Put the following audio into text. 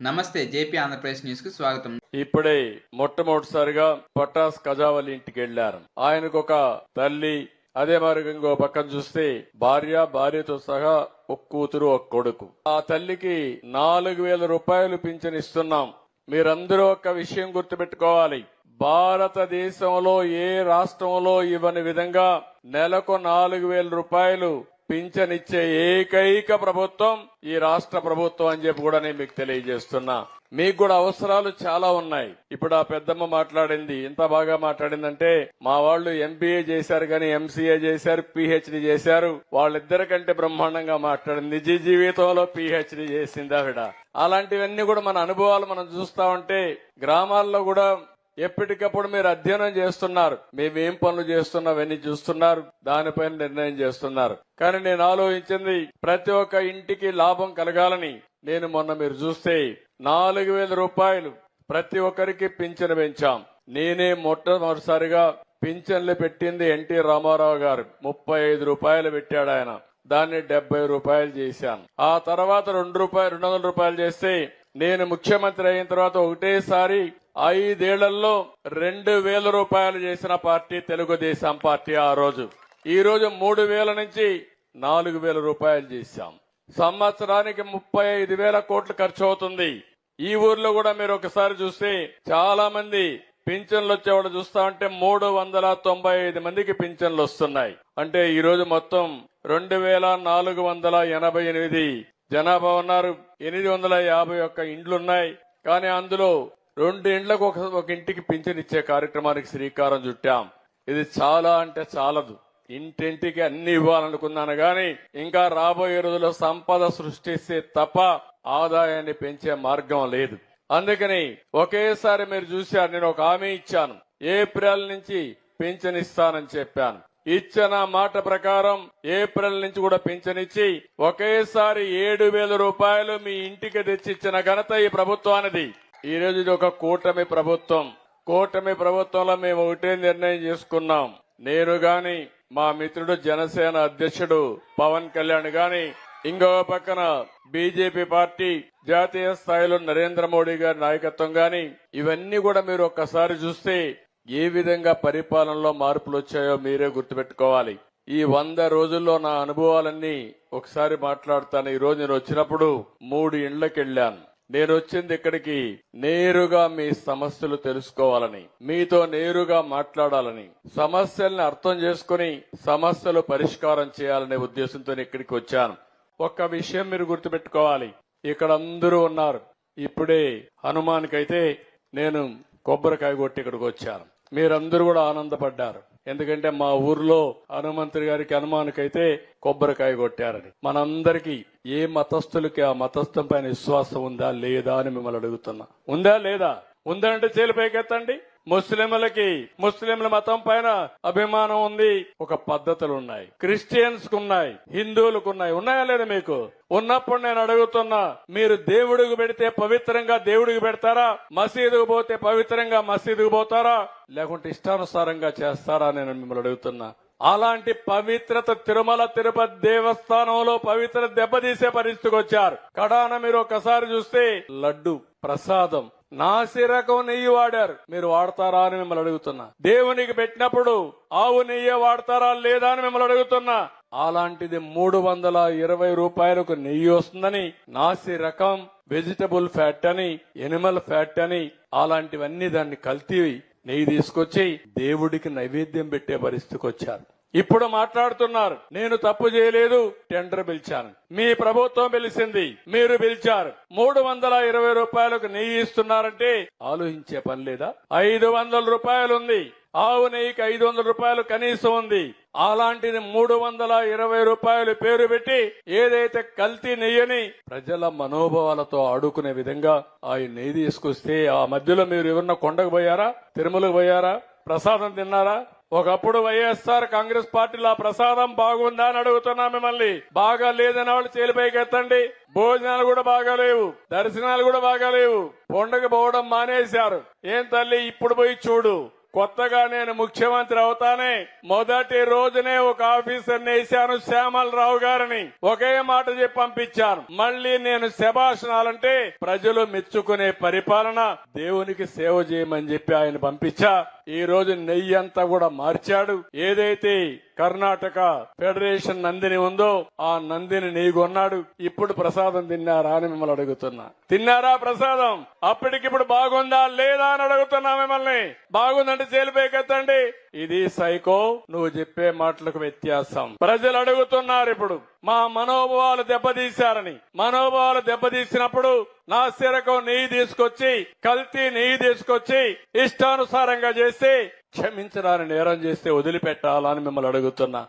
నమస్తే జేపీ ఆంధ్రప్రదేశ్ న్యూస్కు స్వాగతం. ఇప్పుడే మొట్టమొదటిసారిగా పటాస్ కజావలి ఇంటికి వెళ్ళారు ఆయనకు ఒక తల్లి అదే మరి ఇంకో పక్కన చూస్తే భార్య భార్యతో సహా ఒక కూతురు ఒక కొడుకు. ఆ తల్లికి నాలుగు వేల రూపాయలు పింఛన్ ఇస్తున్నాం. మీరందరూ ఒక విషయం గుర్తుపెట్టుకోవాలి. భారతదేశంలో ఏ రాష్ట్రంలో ఇవ్వని విధంగా నెలకు నాలుగు వేల రూపాయలు పింఛనిచ్చే ఏకైక ప్రభుత్వం ఈ రాష్ట్ర ప్రభుత్వం అని చెప్పి కూడా నేను మీకు తెలియజేస్తున్నా. మీకు కూడా అవసరాలు చాలా ఉన్నాయి. ఇప్పుడు ఆ పెద్దమ్మ మాట్లాడింది. ఎంత బాగా మాట్లాడిందంటే మా వాళ్ళు ఎంబీఏ చేశారు కానీ ఎంసీఏ చేశారు పిహెచ్డి చేశారు. వాళ్ళిద్దరికంటే బ్రహ్మాండంగా మాట్లాడింది. నిజ జీవితంలో పిహెచ్డి చేసింది ఆవిడ. అలాంటివన్నీ కూడా మన అనుభవాలు మనం చూస్తా ఉంటే గ్రామాల్లో కూడా ఎప్పటికప్పుడు మీరు అధ్యయనం చేస్తున్నారు. మేమేం పనులు చేస్తున్నావన్నీ చూస్తున్నారు. దానిపైన నిర్ణయం చేస్తున్నారు. కానీ నేను ఆలోచించింది ప్రతి ఒక్క ఇంటికి లాభం కలగాలని నేను మొన్న మీరు చూస్తే నాలుగు వేల రూపాయలు ప్రతి ఒక్కరికి పింఛను పెంచాం. నేనే మొట్టమొదటిసారిగా పింఛన్లు పెట్టింది ఎన్టీ రామారావు గారు. ముప్పై ఐదు రూపాయలు పెట్టాడు ఆయన. దాన్ని డెబ్బై రూపాయలు చేశాను ఆ తర్వాత రెండు రూపాయలు రెండు వందల రూపాయలు చేస్తే నేను ముఖ్యమంత్రి అయిన తర్వాత ఒకటేసారి ఐదేళ్ళలో రెండు వేల రూపాయలు చేసిన పార్టీ తెలుగుదేశం పార్టీ ఆ రోజు. ఈ రోజు మూడు వేల నుంచి నాలుగు వేల రూపాయలు చేశాం. సంవత్సరానికి ముప్పై ఐదు వేల కోట్లు ఖర్చు అవుతుంది ఈ ఊర్లో కూడా మీరు ఒకసారి చూస్తే చాలా మంది పింఛన్లు వచ్చేవాడు చూస్తా ఉంటే మూడు వందల తొంభై ఐదు మందికి పింఛన్లు వస్తున్నాయి. అంటే ఈ రోజు మొత్తం రెండు వేల నాలుగు వందల ఎనభై ఎనిమిది జనాభా ఉన్నారు. ఎనిమిది వందల యాభై ఒక్క ఇండ్లున్నాయి. కానీ అందులో రెండు ఇండ్లకు ఒక ఒక ఇంటికి పింఛన్ ఇచ్చే కార్యక్రమానికి శ్రీకారం చుట్టాం. ఇది చాలా అంటే చాలదు. ఇంటింటికి అన్ని ఇవ్వాలనుకున్నాను గాని ఇంకా రాబోయే రోజుల్లో సంపద సృష్టిస్తే తప్ప ఆదాయాన్ని పెంచే మార్గం లేదు. అందుకని ఒకేసారి మీరు చూశారు నేను ఒక హామీ ఇచ్చాను. ఏప్రిల్ నుంచి పింఛన్ ఇస్తానని చెప్పాను. ఇచ్చిన మాట ప్రకారం ఏప్రిల్ నుంచి కూడా పింఛనిచ్చి ఒకేసారి ఏడు వేల రూపాయలు మీ ఇంటికి తెచ్చిచ్చిన ఘనత ఈ ప్రభుత్వానిది. ఈ రోజు ఇది ఒక కూటమి ప్రభుత్వం. కూటమి ప్రభుత్వంలో మేము ఒకటే నిర్ణయం చేసుకున్నాం. నేను గాని మా మిత్రుడు జనసేన అధ్యక్షుడు పవన్ కళ్యాణ్ గాని ఇంకొక పక్కన బీజేపీ పార్టీ జాతీయ స్థాయిలో నరేంద్ర మోడీ గారి నాయకత్వం గాని ఇవన్నీ కూడా మీరు ఒక్కసారి చూస్తే ఏ విధంగా పరిపాలనలో మార్పులు వచ్చాయో మీరే గుర్తుపెట్టుకోవాలి. ఈ వంద రోజుల్లో నా అనుభవాలన్నీ ఒకసారి మాట్లాడతాను. ఈ రోజు నేను వచ్చినప్పుడు మూడు ఇండ్లకెళ్ళాను. నేను వచ్చింది ఇక్కడికి నేరుగా మీ సమస్యలు తెలుసుకోవాలని మీతో నేరుగా మాట్లాడాలని సమస్యల్ని అర్థం చేసుకుని సమస్యలు పరిష్కారం చేయాలనే ఉద్దేశంతో ఇక్కడికి వచ్చాను. ఒక్క విషయం మీరు గుర్తుపెట్టుకోవాలి. ఇక్కడ అందరూ ఉన్నారు. ఇప్పుడే హనుమాన్కైతే నేను కొబ్బరికాయ కొట్టి ఇక్కడికి వచ్చాను. మీరందరూ కూడా ఆనందపడ్డారు. ఎందుకంటే మా ఊర్లో హనుమంతుడి గారికి హనుమానుకైతే కొబ్బరికాయ కొట్టారని. మనందరికీ ఏ మతస్థులకి ఆ మతస్థం పైన విశ్వాసం ఉందా లేదా అని మిమ్మల్ని అడుగుతున్నా. ఉందా లేదా? ఉందంటే చేలు పైకెత్తండి. ముస్లింలకి ముస్లింల మతం పైన అభిమానం ఉంది. ఒక పద్ధతులు ఉన్నాయి క్రిస్టియన్స్కు ఉన్నాయి హిందువులకు ఉన్నాయి ఉన్నాయా లేదా మీకు? ఉన్నప్పుడు నేను అడుగుతున్నా మీరు దేవుడికి పెడితే పవిత్రంగా దేవుడికి పెడతారా? మసీదుకు పోతే పవిత్రంగా మసీదుకు పోతారా? లేకుంటే ఇష్టానుసారంగా చేస్తారా నేను మిమ్మల్ని అడుగుతున్నా. అలాంటి పవిత్రత తిరుమల తిరుపతి దేవస్థానంలో పవిత్ర దెబ్బతీసే పరిస్థితికి వచ్చారు. కడాన మీరు ఒకసారి చూస్తే లడ్డు ప్రసాదం నాసిరకం నెయ్యి వాడారు. మీరు వాడతారా అని మిమ్మల్ని అడుగుతున్నా. దేవునికి పెట్టినప్పుడు ఆవు నెయ్యి వాడతారా లేదా అని మిమ్మల్ని అడుగుతున్నా. అలాంటిది మూడు వందల ఇరవై రూపాయలకు నెయ్యి వస్తుందని నాసి రకం వెజిటబుల్ ఫ్యాట్ అని ఎనిమల్ ఫ్యాట్ అని అలాంటివన్నీ దాన్ని కల్తీ నెయ్యి తీసుకొచ్చి దేవుడికి నైవేద్యం పెట్టే పరిస్థితికి వచ్చారు. ఇప్పుడు మాట్లాడుతున్నారు నేను తప్పు చేయలేదు టెండర్ పిలిచాను. మీ ప్రభుత్వం పిలిచింది మీరు పిలిచారు. మూడు వందల ఇరవై రూపాయలకు నెయ్యి ఇస్తున్నారంటే ఆలోచించే పని లేదా? ఐదు వందల రూపాయలు ఉంది ఆవు నెయ్యికి ఐదు వందల రూపాయలు కనీసం ఉంది. అలాంటిది మూడు వందల ఇరవై రూపాయలు పేరు పెట్టి ఏదైతే కల్తీ నెయ్యని ప్రజల మనోభావాలతో ఆడుకునే విధంగా ఆ నెయ్యి తీసుకొస్తే ఆ మధ్యలో మీరు ఎవరన్నా కొండకు పోయారా? తిరుమలకు పోయారా? ప్రసాదం తిన్నారా? ఒకప్పుడు వైఎస్ఆర్ కాంగ్రెస్ పార్టీలో ఆ ప్రసాదం బాగుందా అని అడుగుతున్నా మిమ్మల్ని. బాగా లేదని వాళ్ళు చేలిపైకి ఎత్తండి. భోజనాలు కూడా బాగా లేవు. దర్శనాలు కూడా బాగా లేవు. పోవడం మానేశారు. ఏం తల్లి ఇప్పుడు పోయి చూడు. కొత్తగా నేను ముఖ్యమంత్రి అవుతానే మొదటి రోజునే ఒక ఆఫీసర్ వేశాను శ్యామలరావు గారిని. ఒకే మాట చెప్పి పంపించాను. మళ్ళీ నేను శభాషణాలంటే ప్రజలు మెచ్చుకునే పరిపాలన దేవునికి సేవ చేయమని చెప్పి ఆయన పంపించా. ఈ రోజు నెయ్యి అంతా కూడా మార్చాడు. ఏదైతే కర్ణాటక ఫెడరేషన్ నందిని ఉందో ఆ నందిని నెయ్యి కొన్నాడు. ఇప్పుడు ప్రసాదం తిన్నారా అని మిమ్మల్ని అడుగుతున్నా. తిన్నారా ప్రసాదం? అప్పటికిప్పుడు బాగుందా లేదా అని అడుగుతున్నా మిమ్మల్ని. బాగుందంటే చేలిపోకెత్తండి ఇది సైకో నువ్వు చెప్పే మాటలకు వ్యత్యాసం. ప్రజలు అడుగుతున్నారు ఇప్పుడు మా మనోభావాలు దెబ్బతీశారని. మనోభావాలు దెబ్బతీసినప్పుడు నా సిరకు నెయ్యి తీసుకొచ్చి కల్తీ నెయ్యి తీసుకొచ్చి ఇష్టానుసారంగా చేసి క్షమించరాని నేరం చేస్తే వదిలిపెట్టాలని మిమ్మల్ని అడుగుతున్నా.